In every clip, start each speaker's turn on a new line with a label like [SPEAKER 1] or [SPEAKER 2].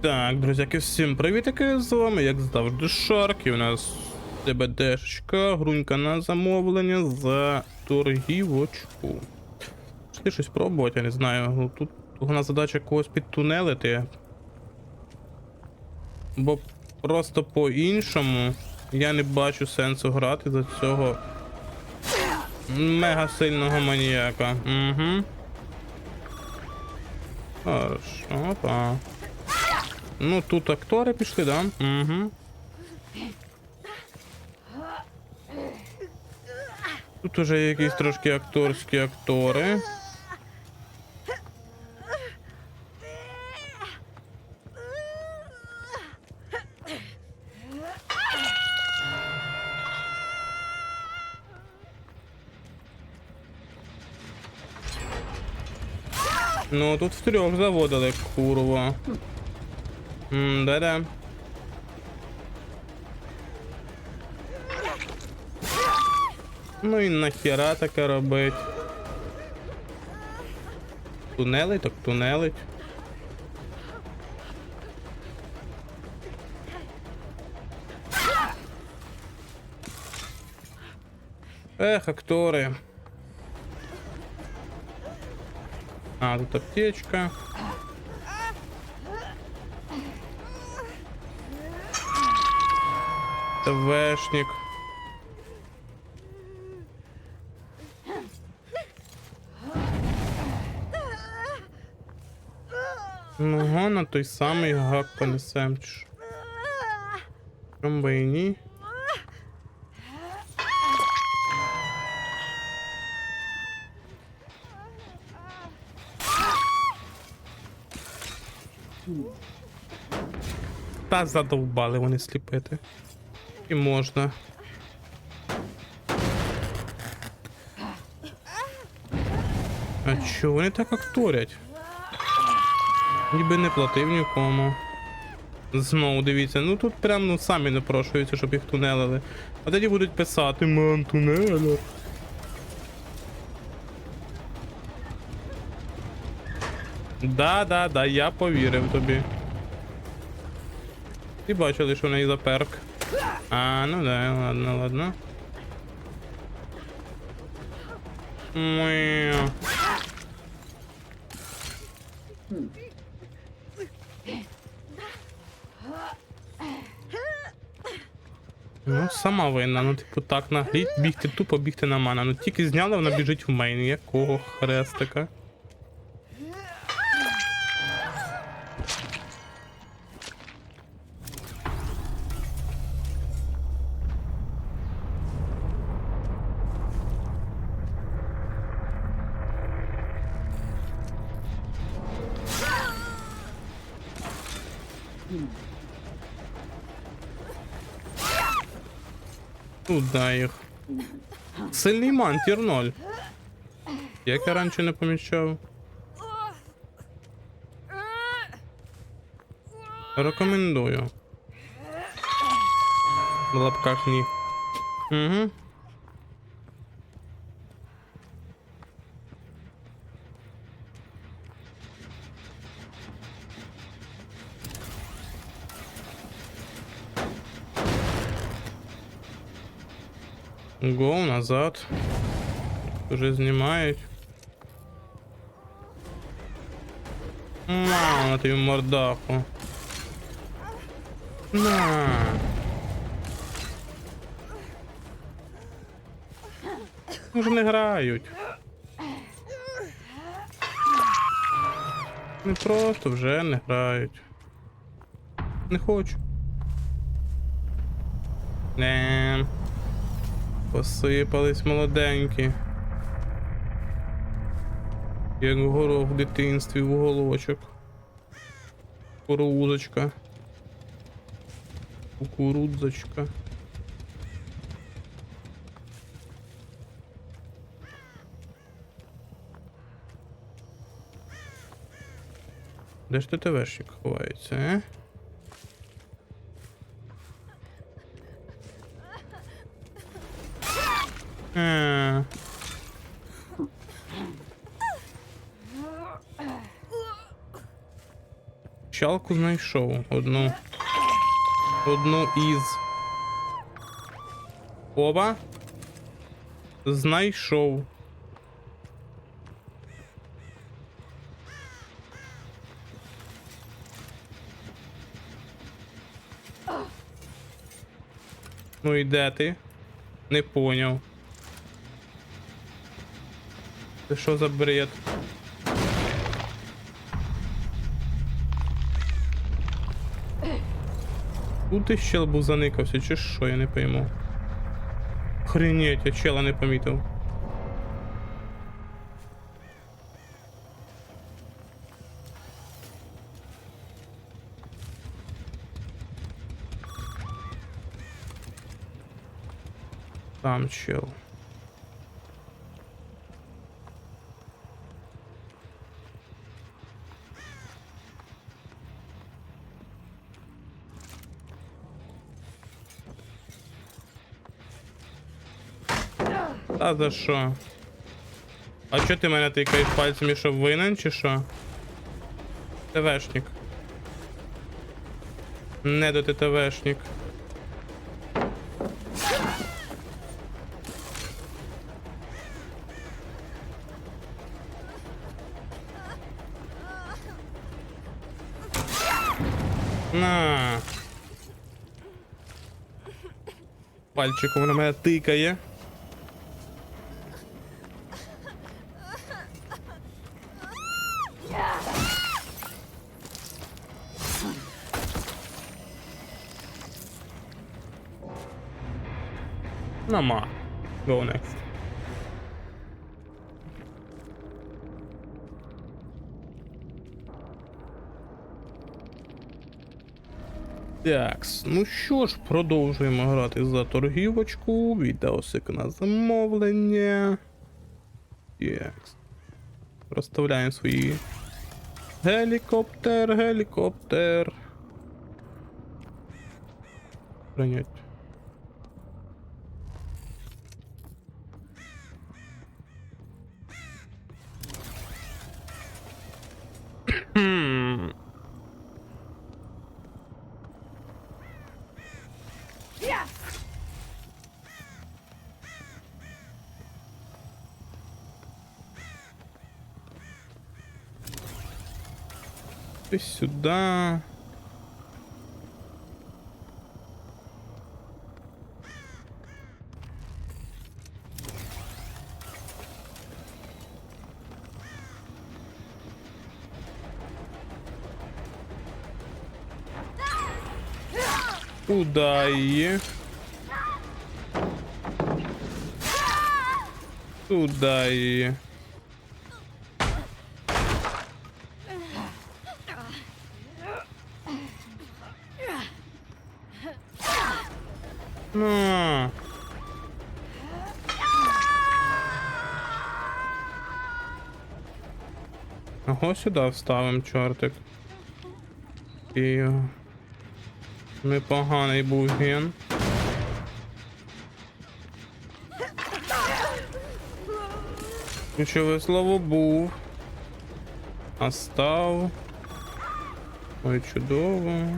[SPEAKER 1] Так, друзяки, всім привітики, з вами, як завжди, Шарк, і у нас ДБДшечка, грунька на замовлення за торгівочку. Пішли щось пробувати, я не знаю. ну, Тут головна задача когось підтунелити. Бо просто по-іншому я не бачу сенсу грати за цього мега сильного маніяка. Угу. Хорошо, опа. Ну, тут актори пішли, да? Угу. Тут уже якісь трошки акторські актори. Ну, тут в трьох заводили курва. М, Да-да. Ну і нахера таке робить. Тунелить, так тунелить. Ех, актори. А, тут аптечка. ТВшник. Ну, на той самий гак понесем. чи що? Чом і ні. Та задовбали вони сліпити. І можна. А чо вони так акторять? Ніби не платив нікому. Знову дивіться, ну тут прям ну самі напрошуються, щоб їх тунелили. А тоді будуть писати ман тунелер. Да, да, да, я повірив тобі. Ти бачили, що в неї за перк. А, ну да, ладно, ладно. Мяу. Ну, сама винна, ну типу так нагліть, бігти тупо бігти на мана. Ну тільки зняли, вона біжить в мейн. Якого хрестика? Туда їх. Сильний ман, тір 0. Як я раніше не помічав. Рекомендую. В лапках ні. Угу. Гол назад. Уже знімають. На, на тобі мордаху. На. Вже не грають. Не просто вже не грають. Не хочу. Посипались молоденькі. Як горох в дитинстві в уголочок. Кукурудзочка. Кукурудзочка. Де ж ти ховається, а? А. Качалку знайшов. Одну. Одну із. Оба. Знайшов. Ну і де ти? Не поняв. Це що за бред? Тут ти щел був заникався, чи що, я не пойму. Охренеть, я чела не помітив. Там чел. За що? А чо ти мене тикаєш пальцями, що винен, чи що? ТВшник. Не до ти ТВшник. На. Пальчиком на мене тикає. Нема. Go next. Такс, ну що ж, продовжуємо грати за торгівочку. Відеосик на замовлення. Такс. Розставляємо свої. Гелікоптер, гелікоптер. Прийнять. Ты сюда. Куда її? Туда її. На. Ого, сюди вставим, чортик. І... Непоганий був ген. Ключове слово був. А став. Ой, чудово.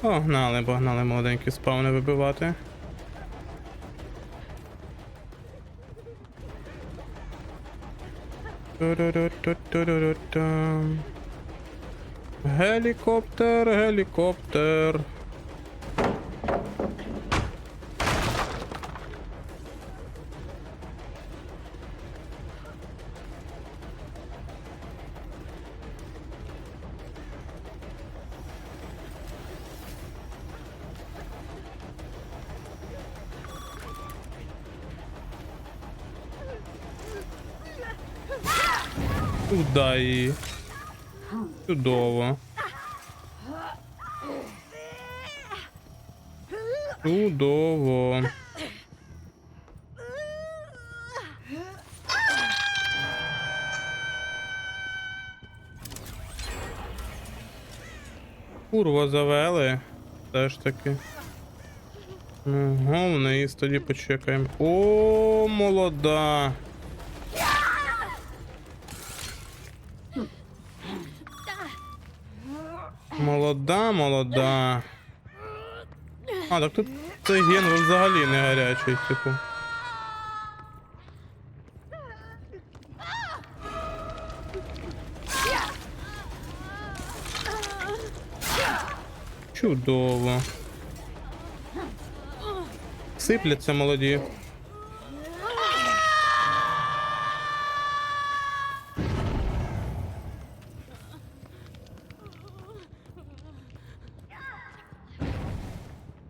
[SPEAKER 1] Погнали, погнали молоденькі спавни вибивати. Ту-ру-ру-ту-ту-ру-ру-там. Гелікоптер, гелікоптер. Куда її? Чудово. Чудово. Курва завели. Теж таки. Ну, головне, і тоді почекаємо. О, молода. Молода, молода. А, так тут цей ген взагалі не гарячий, типу. Чудово. Сипляться молоді.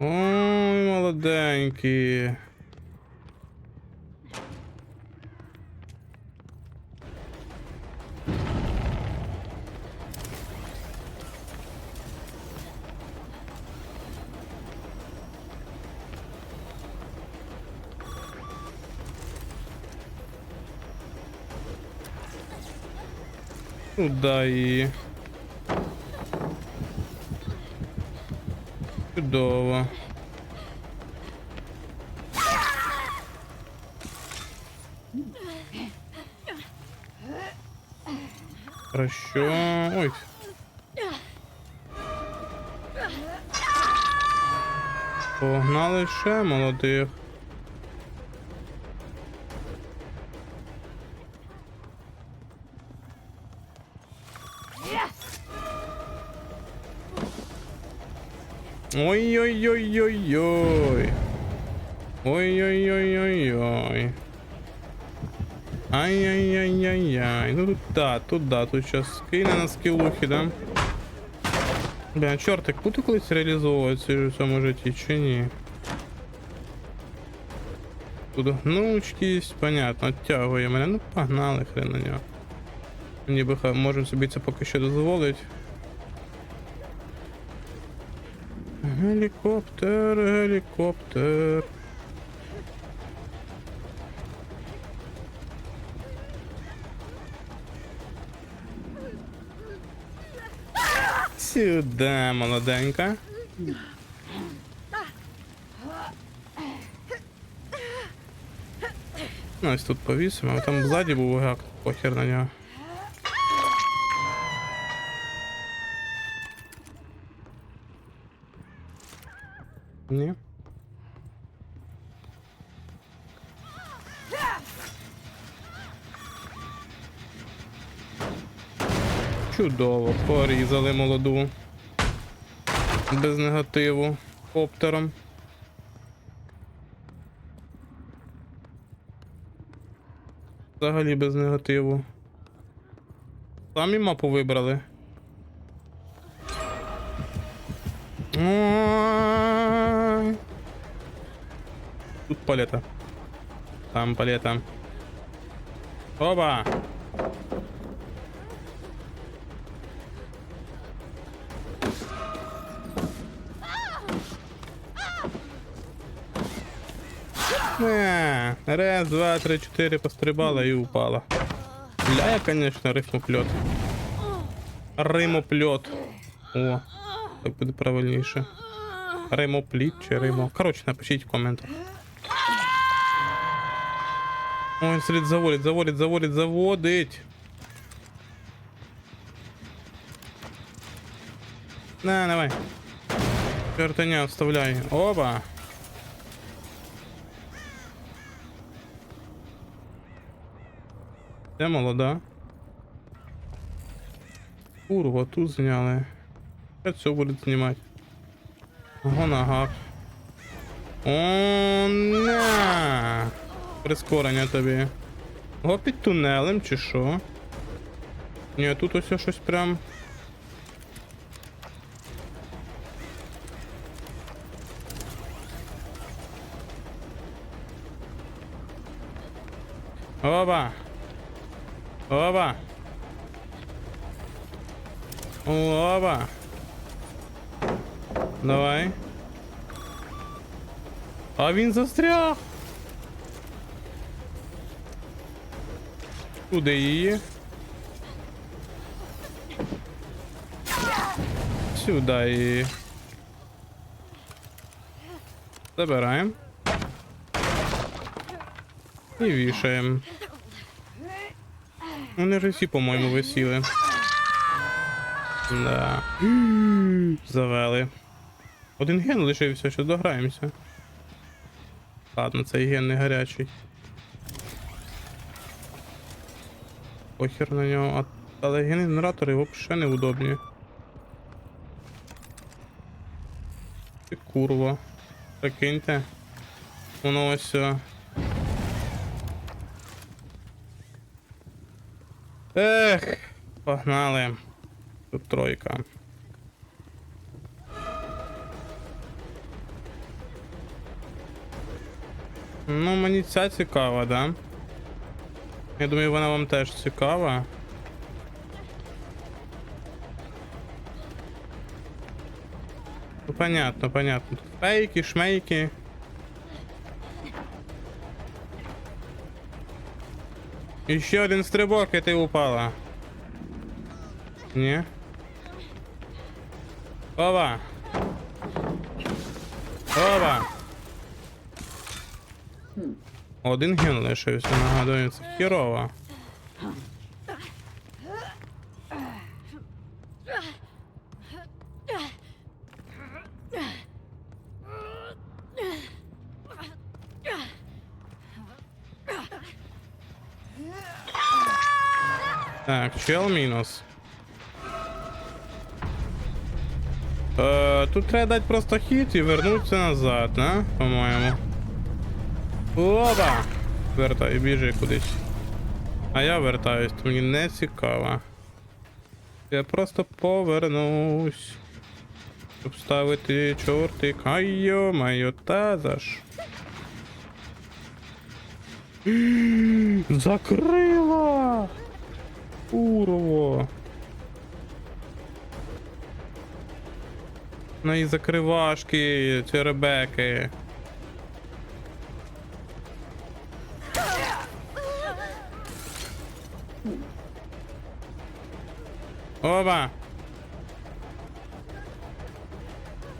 [SPEAKER 1] Ой, молоденькі. Туда її. Чудово. Хорошо. Ой. Погнали ще молодих. Ой-ой-ой-ой-ой. Ой-ой-ой-ой-ой. Ай-яй-яй-яй-яй. Ну тут да, тут да, тут сейчас скине на скілухи, да? Бля, чортик, буду колись реалізовуватися в цьому житті чи ні? Тут гнучкість, понятно, оттягує мене. Ну погнали хрен на нього. Ніби ха- можемо собі це поки що дозволити. Гелікоптер, гелікоптер. Сюда, молоденька. Ну, ось тут повісимо, а там ззаді був гак, похер на нього. Ні. Чудово, порізали молоду. Без негативу. Коптером. Взагалі без негативу. Самі мапу вибрали. Тут палета. Там палета. Оба! Не, раз, два, три, чотири пострибала і упала. Ля, конечно, рифмоплет. Римоплет. О, так буде правильніше. Римопліт чи римо. Коротше, напишіть в коментах. Ой, слід заводить, заводить, заводить, заводить. На, давай. Чертаня вставляй. Оба. Де молода? Курва, тут зняли. Це будуть знімати? Ого, нога. О, на! Прискорення тобі. Го під тунелем чи що? Ні, тут ось щось прям. Оба! Оба! Оба! Давай. А він застряг. Куди її? Сюди її. Забираємо. І вішаємо. Вони ж всі, по-моєму, висіли. Да. Завели. Один ген лишився, що дограємося. Ладно, цей ген не гарячий. Похер на нього. Але генератори взагалі неудобні. Ти курва. Прикиньте. Воно ось. Ех, погнали. Тут тройка. Ну, мені ця цікава, да? Я думаю, вона вам теж цікава. Ну, понятно, понятно. Тут фейки, шмейки. І один стрибок, і ти упала. Ні. Ова. Ова. Один ген лишився, нагадую, це хірово. Так, чел мінус. Е, тут треба дати просто хід і вернутися назад, да? По-моєму. Опа! Вертай, біжи кудись. А я вертаюсь, то мені не цікаво. Я просто повернусь. Щоб ставити чортик. Ай йо-моє, та за ж. Закрила! Курво! Ну і закривашки, ці ребеки. Оба!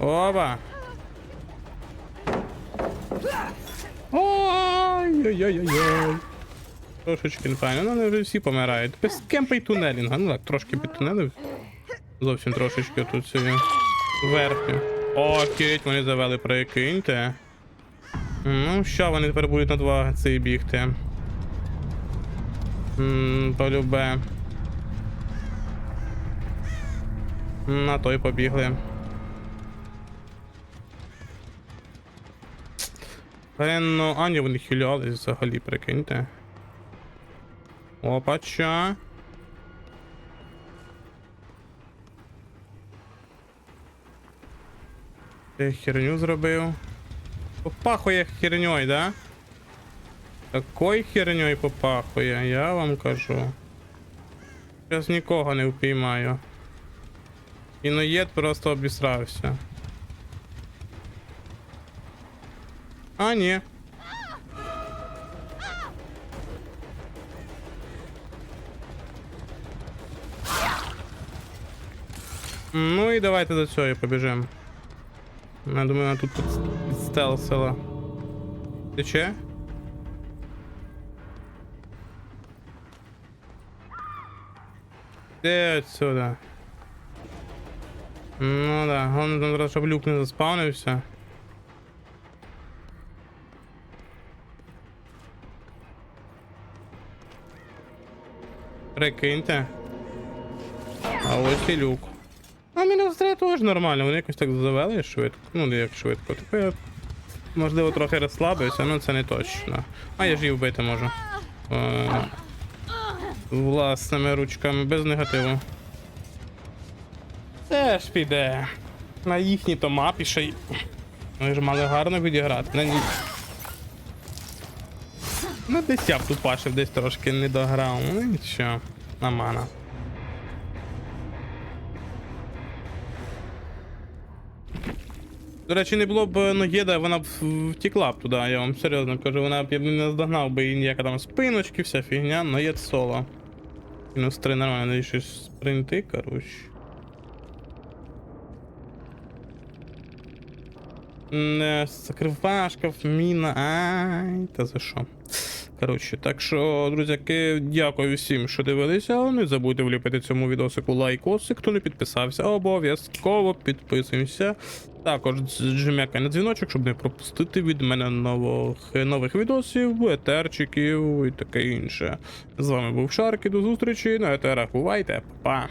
[SPEAKER 1] Оба! Ой-ой-ой-ой-ой. Трошечки непевно, ну вони вже всі помирають. Без кемпа і тунелінга. Ну так, трошки підтунелив. Зовсім трошечки тут собі. Верхню. Окей, вони завели, прикиньте. Ну, що вони тепер будуть на два цей бігти? Ммм, полюбе. На той побігли. Блін, ну, Ані вони хилялись взагалі, прикиньте. Опача. Ти херню зробив. Попахує херньою, да? Такой херньою попахує, я вам кажу. Зараз нікого не впіймаю. Іноєд просто обісрався. А, ні. Ну і давайте до цього побіжимо. Я думаю, вона тут під- підстелсила. Тече? Де отсюда? Ну да, головне там зараз, щоб люк не заспавнився. Прикиньте. А ось і люк. А мінус 3 теж нормально, вони якось так завели швидко. Ну, як швидко. Тепер я, можливо, трохи розслабився, але це не точно. А я ж її вбити можу. Е, власними ручками, без негативу. Теж піде. На їхній то мапі ще й. Вони ж мали гарно відіграти. На ній. Ну, десь я б десь трошки не дограв. Ну нічого. На До речі, не було б Ногєда, вона б втекла б туди, я вам серйозно кажу, вона б я б не наздогнав би і ніяка там спиночки, вся фігня, Ноєд соло. Мінус 3 нормально, надо щось спринти, коротше. Не, закривашка, міна. Ай, та за що? Коротше, так що, друзяки, дякую всім, що дивилися. Не забудьте вліпити цьому відосику лайкосик. Хто не підписався, обов'язково підписуємося. Також жмякай на дзвіночок, щоб не пропустити від мене нових, нових відосів, етерчиків і таке інше. З вами був Шарки, до зустрічі на етерах. Бувайте, па-па.